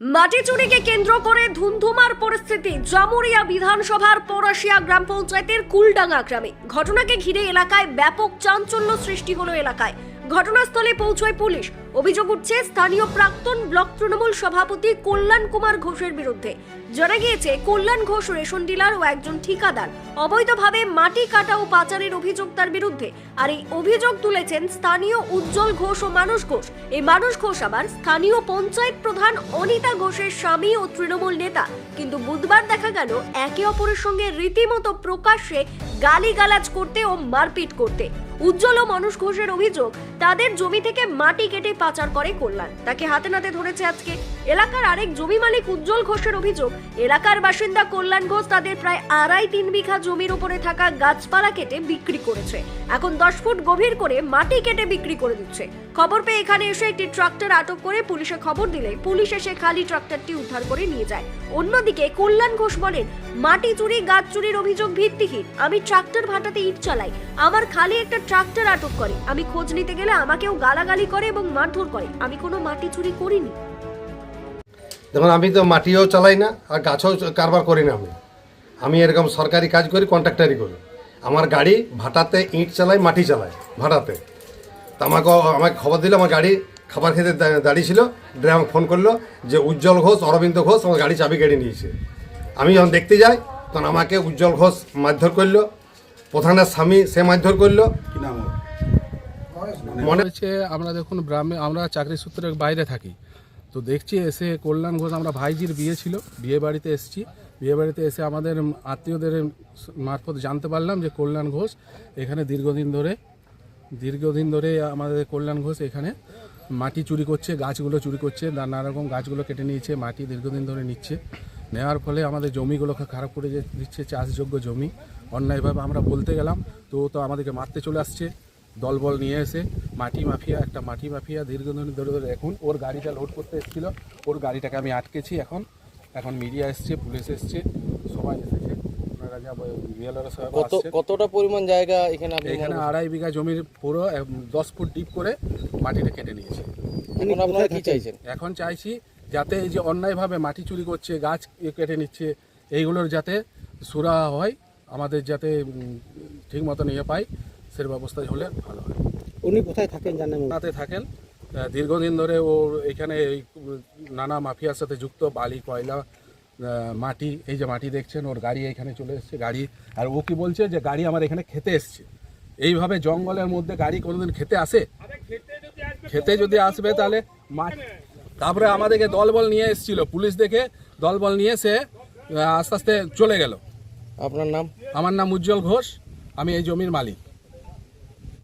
মাটি চুরিকে কেন্দ্র করে ধুন্ধুমার পরিস্থিতি। জামুরিয়া বিধানসভার পরাশিয়া গ্রাম পঞ্চায়েতের কুলডাঙ্গা গ্রামে। ঘটনাকে ঘিরে এলাকায় ব্যাপক চাঞ্চল্য সৃষ্টি হলো এলাকায়। ঘটনাস্থলে পৌঁছয় পুলিশ। অভিযোগ উঠছে, স্থানীয় প্রাক্তন ব্লক তৃণমূল সভাপতি কল্যাণ কুমার ঘোষের বিরুদ্ধে। জানা গিয়েছে, কল্যাণ ঘোষ রেশন ডিলার ও একজন ঠিকাদার। অবৈধভাবে মাটি কাটা ও পাচারের অভিযোগ তার বিরুদ্ধে। আর এই অভিযোগ তুলেছেন স্থানীয় উজ্জ্বল ঘোষ ও মানুষ ঘোষ। এই মানুষ ঘোষ আবার স্থানীয় পঞ্চায়েত প্রধান অনিতা ঘোষের স্বামী ও তৃণমূল নেতা। কিন্তু বুধবার দেখা গেল, একে অপরের সঙ্গে রীতিমতো প্রকাশ্যে গালিগালাজ করতে ও মারপিট করতে। উজ্জ্বল ও মানুষ ঘোষের অভিযোগ, তাদের জমি থেকে মাটি কেটে পাচার করে কল্যাণ। তাকে হাতে নাতে ধরেছে আজকে এলাকার আরেক জমি মালিক উজ্জ্বল ঘোষের অভিযোগ। এলাকার বাসিন্দা কল্যাণ ঘোষ তাদের প্রায় আড়াই তিন বিঘা জমির উপরে থাকা গাছপালা কেটে বিক্রি করেছে। এখন দশ ফুট গভীর করে মাটি কেটে বিক্রি করে দিচ্ছে। খবর পেয়ে এখানে এসে একটি ট্রাক্টর আটক করে পুলিশে খবর দিলে পুলিশ এসে খালি ট্রাক্টরটি উদ্ধার করে নিয়ে যায়। অন্যদিকে কল্যাণ ঘোষ বলেন, মাটি চুরি, গাছ চুরির অভিযোগ ভিত্তিহীন। আমি ট্রাক্টর ভাটাতে ইট চালাই। আমার খালি একটা ট্রাক্টর আটক করে। আমি খোঁজ নিতে গেলে আমাকেও গালাগালি করে এবং মারধর করে। আমি কোনো মাটি চুরি করিনি। যেমন আমি তো মাটিও চালাই না, আর গাছও কারবার করি না আমি। আমি এরকম সরকারি কাজ করি কন্ট্রাক্টারি করি। আমার গাড়ি ভাটাতে ইট চালাই, মাটি চালাই, ভাটাতে। তা আমাকে আমাকে খবর দিল আমার গাড়ি খাবার খেতে দাঁড়িয়ে ছিল ড্রাইভার ফোন করল যে উজ্জ্বল ঘোষ অরবিন্দ ঘোষ আমার গাড়ি চাবি কেড়ে নিয়েছে। আমি যখন দেখতে যাই তখন আমাকে উজ্জ্বল ঘোষ মারধর করল প্রধানের স্বামী সে মারধর করল। মনে হচ্ছে আমরা দেখুন গ্রামে আমরা চাকরি সূত্রে বাইরে থাকি। তো দেখছি এসে কল্যাণ ঘোষ আমরা ভাইজির বিয়ে ছিল বিয়ে বাড়িতে এসেছি। বিয়ে বাড়িতে এসে আমাদের আত্মীয়দের মারফত জানতে পারলাম যে কল্যাণ ঘোষ এখানে দীর্ঘদিন ধরে দীর্ঘদিন ধরে আমাদের কল্যাণ ঘোষ এখানে মাটি চুরি করছে, গাছগুলো চুরি করছে নানা রকম গাছগুলো কেটে নিয়েছে, মাটি দীর্ঘদিন ধরে নিচ্ছে। নেওয়ার ফলে আমাদের জমিগুলোকে খারাপ করে দিচ্ছে, চাষযোগ্য জমি। অন্যায়ভাবে আমরা বলতে গেলাম, তো তো আমাদেরকে মারতে চলে আসছে। দলবল নিয়ে এসে মাটি মাফিয়া, একটা মাটি মাফিয়া দীর্ঘদিন ধরে ধরে এখন ওর গাড়িটা লোড করতে এসেছিল। ওর গাড়িটাকে আমি আটকেছি এখন। এখন মিডিয়া এসছে পুলিশ এসছে, সবাই এসেছে। যা কত কতটা পরিমাণ জায়গা এখানে এখানে আড়াই বিঘা জমির পুরো দশ ফুট ডিপ করে মাটিটা কেটে নিয়েছে। এখন আপনারা কি চাইছেন? এখন চাইছি যাতে এই যে অন্যায়ভাবে মাটি চুরি করছে গাছ কেটে নিচ্ছে এইগুলোর যাতে সুরা হয় আমাদের যাতে ঠিক মতো নিয়ে পাই সে ব্যবস্থা হলে ভালো হয়। উনি কোথায় থাকেন জানেন? তাতে থাকেন দীর্ঘদিন ধরে ও এখানে এই নানা মাফিয়ার সাথে যুক্ত বালি কয়লা মাটি এই যে মাটি দেখছেন ওর গাড়ি এখানে চলে এসছে গাড়ি। আর ও কি বলছে যে গাড়ি আমার এখানে খেতে এসছে। এইভাবে জঙ্গলের মধ্যে গাড়ি কোনোদিন খেতে আসে? খেতে যদি আসবে তাহলে তারপরে আমাদেরকে দলবল নিয়ে এসেছিল পুলিশ দেখে দলবল নিয়ে এসে আস্তে আস্তে চলে গেল। আপনার নাম? আমার নাম উজ্জ্বল ঘোষ আমি এই জমির মালিক।